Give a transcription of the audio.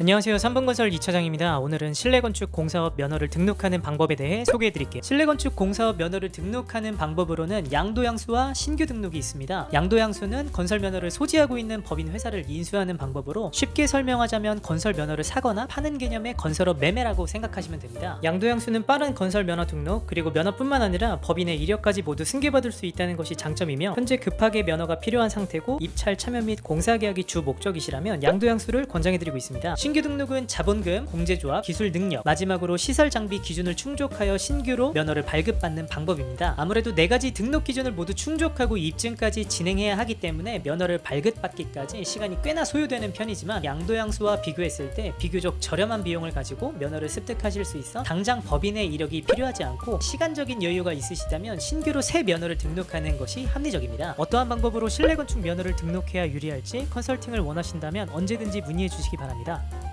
안녕하세요. 3분건설 이차장입니다. 오늘은 실내건축 공사업 면허를 등록하는 방법에 대해 소개해 드릴게요. 실내건축 공사업 면허를 등록하는 방법으로는 양도양수와 신규 등록이 있습니다. 양도양수는 건설 면허를 소지하고 있는 법인 회사를 인수하는 방법으로 쉽게 설명하자면 건설 면허를 사거나 파는 개념의 건설업 매매라고 생각하시면 됩니다. 양도양수는 빠른 건설 면허 등록 그리고 면허뿐만 아니라 법인의 이력까지 모두 승계받을 수 있다는 것이 장점이며 현재 급하게 면허가 필요한 상태고 입찰 참여 및 공사 계약이 주 목적이시라면 양도양수를 권장해 드리고 있습니다. 신규 등록은 자본금, 공제조합, 기술 능력, 마지막으로 시설 장비 기준을 충족하여 신규로 면허를 발급받는 방법입니다. 아무래도 네 가지 등록 기준을 모두 충족하고 입증까지 진행해야 하기 때문에 면허를 발급받기까지 시간이 꽤나 소요되는 편이지만 양도양수와 비교했을 때 비교적 저렴한 비용을 가지고 면허를 습득하실 수 있어 당장 법인의 이력이 필요하지 않고 시간적인 여유가 있으시다면 신규로 새 면허를 등록하는 것이 합리적입니다. 어떠한 방법으로 실내 건축 면허를 등록해야 유리할지 컨설팅을 원하신다면 언제든지 문의해 주시기 바랍니다.